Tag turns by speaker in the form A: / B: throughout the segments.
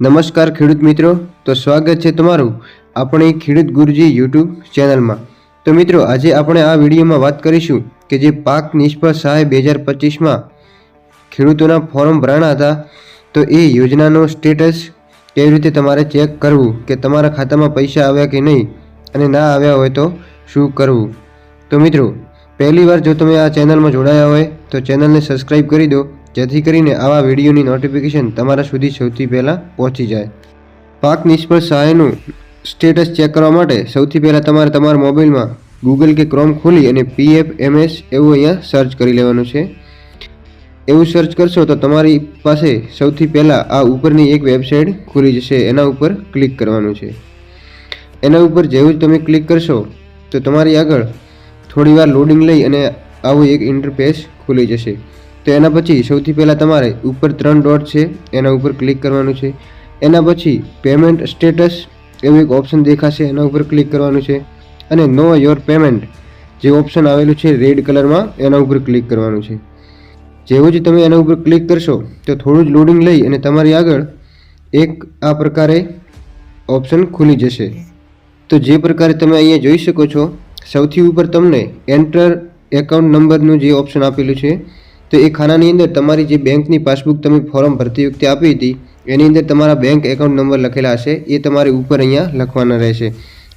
A: નમસ્કાર ખેડૂત મિત્રો, તો સ્વાગત છે તમારું આપણી ખેડૂત ગુરુજી યુટ્યુબ ચેનલમાં. તો મિત્રો, આજે આપણે આ વિડીયોમાં વાત કરીશું કે જે પાક નિષ્ફળ સહાય બે હજાર પચીસમાં ખેડૂતોના ફોર્મ ભરાણા હતા, તો એ યોજનાનો સ્ટેટસ કેવી રીતે તમારે ચેક કરવું, કે તમારા ખાતામાં પૈસા આવ્યા કે નહીં, અને ના આવ્યા હોય તો શું કરવું. તો મિત્રો, પહેલી વાર જો તમે આ ચેનલમાં જોડાયા હોય, તો ચેનલને સબસ્ક્રાઈબ કરી દો જેથી કરીને આવા વિડીયોની નોટિફિકેશન તમારા સુધી સૌથી પહેલાં પહોંચી જાય. પાક નિષ્ફળ સહાયનું સ્ટેટસ ચેક કરવા માટે સૌથી પહેલાં તમારે તમારા મોબાઈલમાં ગૂગલ કે ક્રોમ ખોલી અને પીએફ એમએસ એવું અહીંયા સર્ચ કરી લેવાનું છે. એવું સર્ચ કરશો તો તમારી પાસે સૌથી પહેલાં આ ઉપરની એક વેબસાઇટ ખુલી જશે. એના ઉપર ક્લિક કરવાનું છે. એના ઉપર જેવું જ તમે ક્લિક કરશો તો તમારી આગળ થોડીવાર લોડિંગ લઈ અને આવું એક ઇન્ટરફેસ ખુલી જશે. તો એના પછી સૌથી પહેલાં તમારે ઉપર ત્રણ ડોટ છે, એના ઉપર ક્લિક કરવાનું છે. એના પછી પેમેન્ટ સ્ટેટસ એવું એક ઓપ્શન દેખાશે, એના ઉપર ક્લિક કરવાનું છે. અને નો યોર પેમેન્ટ જે ઓપ્શન આવેલું છે રેડ કલરમાં, એના ઉપર ક્લિક કરવાનું છે. જેવું જ તમે એના ઉપર ક્લિક કરશો, તો થોડું જ લોડિંગ લઈ અને તમારી આગળ એક આ પ્રકારે ઓપ્શન ખુલી જશે. તો જે પ્રકારે તમે અહીંયા જોઈ શકો છો, સૌથી ઉપર તમને એન્ટર એકાઉન્ટ નંબરનું જે ઓપ્શન આપેલું છે તો એ ખાનાની અંદર તમારી જે બેંકની પાસબુક તમે ફોર્મ ભરતી વખતે આપી હતી, એની અંદર તમારા બેંક એકાઉન્ટ નંબર લખેલા હશે, એ તમારે ઉપર અહીંયા લખવાના રહેશે.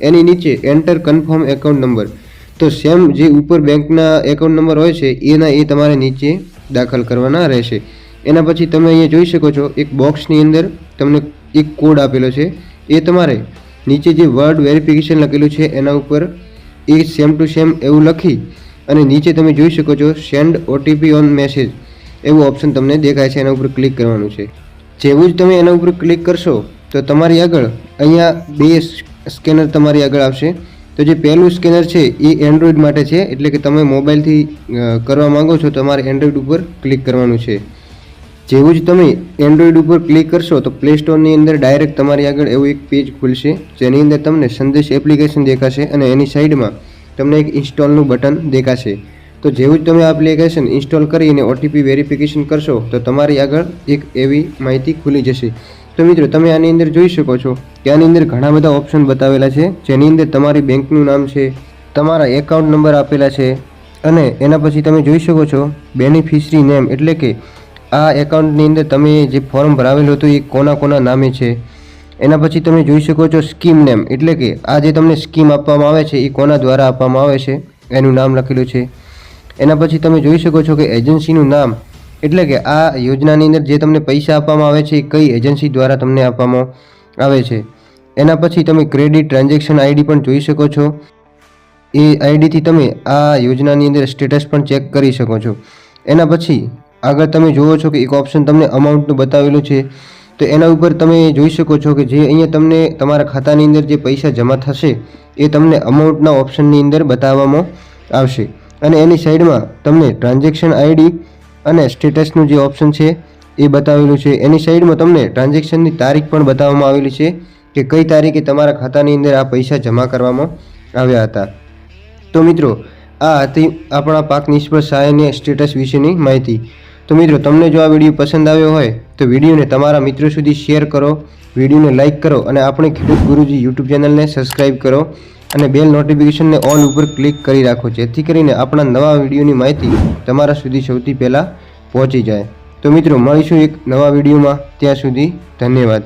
A: એની નીચે એન્ટર કન્ફર્મ એકાઉન્ટ નંબર તો સેમ જે ઉપર બેંકના એકાઉન્ટ નંબર હોય છે, એના એ તમારે નીચે દાખલ કરવાના રહેશે. એના પછી તમે અહીંયા જોઈ શકો છો, એક બોક્સની અંદર તમને એક કોડ આપેલો છે. એ તમારે નીચે જે વર્ડ વેરિફિકેશન લખેલું છે, એના ઉપર એ સેમ ટુ સેમ એવું લખી અને નીચે તમે જોઈ શકો છો સેન્ડ ઓટીપી ઓન મેસેજ એવું ઓપ્શન તમને દેખાય છે, એના ઉપર ક્લિક કરવાનું છે. જેવું જ તમે એના ઉપર ક્લિક કરશો, તો તમારી આગળ અહીંયા બે સ્કેનર તમારી આગળ આવશે. તો જે પહેલું સ્કેનર છે, એ એન્ડ્રોઈડ માટે છે, એટલે કે તમે મોબાઈલથી કરવા માંગો છો, તમારે એન્ડ્રોઈડ ઉપર ક્લિક કરવાનું છે. જેવું જ તમે એન્ડ્રોઈડ ઉપર ક્લિક કરશો, તો પ્લે સ્ટોરની અંદર ડાયરેક્ટ તમારી આગળ એવું એક પેજ ખુલશે. જેની અંદર તમને સંદેશ એપ્લિકેશન દેખાશે અને એની સાઈડમાં તમને એક ઇન્સ્ટોલનું બટન દેખાશે. તો જેવું જ તમે આ એપ્લિકેશન ઇન્સ્ટોલ કરી અને ઓટીપી વેરિફિકેશન કરશો, તો તમારી આગળ એક એવી માહિતી ખુલી જશે. તો મિત્રો, તમે આની અંદર જોઈ શકો છો કે આની અંદર ઘણા બધા ઓપ્શન બતાવેલા છે, જેની અંદર તમારી બેંકનું નામ છે, તમારા એકાઉન્ટ નંબર આપેલા છે, અને એના પછી તમે જોઈ શકો છો બેનિફિશરી નેમ એટલે કે આ એકાઉન્ટની અંદર તમે જે ફોર્મ ભરાવેલું હતું એ કોના કોના નામે છે. એના પછી તમે જોઈ શકો છો સ્કીમ નેમ. એટલે કે આ જે તમને સ્કીમ આપવામાં આવે છે, એ કોના દ્વારા આપવામાં આવે છે, એનું નામ લખેલું છે. એના પછી તમે જોઈ શકો છો કે એજન્સીનું નામ. એટલે કે આ યોજનાની અંદર જે તમને પૈસા આપવામાં આવે છે, એ કઈ એજન્સી દ્વારા તમને આપવામાં આવે છે. એના પછી તમે ક્રેડિટ ટ્રાન્ઝેક્શન આઈડી પણ જોઈ શકો છો. એ આઈડીથી તમે આ યોજનાની અંદર સ્ટેટસ પણ ચેક કરી શકો છો. એના પછી આગળ તમે જુઓ છો કે એક ઓપ્શન તમને અમાઉન્ટનું બતાવેલું છે. તો એના ઉપર તમે જોઈ શકો છો કે જે અહીંયા તમને તમારા ખાતાની અંદર જે પૈસા જમા થશે, એ તમને અમાઉન્ટના ઓપ્શનની અંદર બતાવવામાં આવશે. અને એની સાઈડમાં તમને ટ્રાન્ઝેક્શન આઈડી અને સ્ટેટસનું જે ઓપ્શન છે, એ બતાવેલું છે. એની સાઈડમાં તમને ટ્રાન્ઝેક્શનની તારીખ પણ બતાવવામાં આવેલી છે કે કઈ તારીખે તમારા ખાતાની અંદર આ પૈસા જમા કરવામાં આવ્યા હતા. તો મિત્રો, આ હતી આપણા પાક નિષ્ફળ સહાયની સ્ટેટસ વિશેની માહિતી. તો મિત્રો, તમને જો આ વીડિયો પસંદ આવ્યો હોય તો વિડીયોને તમારા મિત્રો સુધી શેર કરો, વિડીયોને લાઇક કરો અને આપણે ખેડૂત ગુરુજી યુટ્યુબ ચેનલને સબસ્ક્રાઈબ કરો અને બેલ નોટિફિકેશનને ઓલ ઉપર ક્લિક કરી રાખો, જેથી કરીને આપણા નવા વિડીયોની માહિતી તમારા સુધી સૌથી પહેલાં પહોંચી જાય. તો મિત્રો, મળીશું એક નવા વિડીયોમાં. ત્યાં સુધી ધન્યવાદ.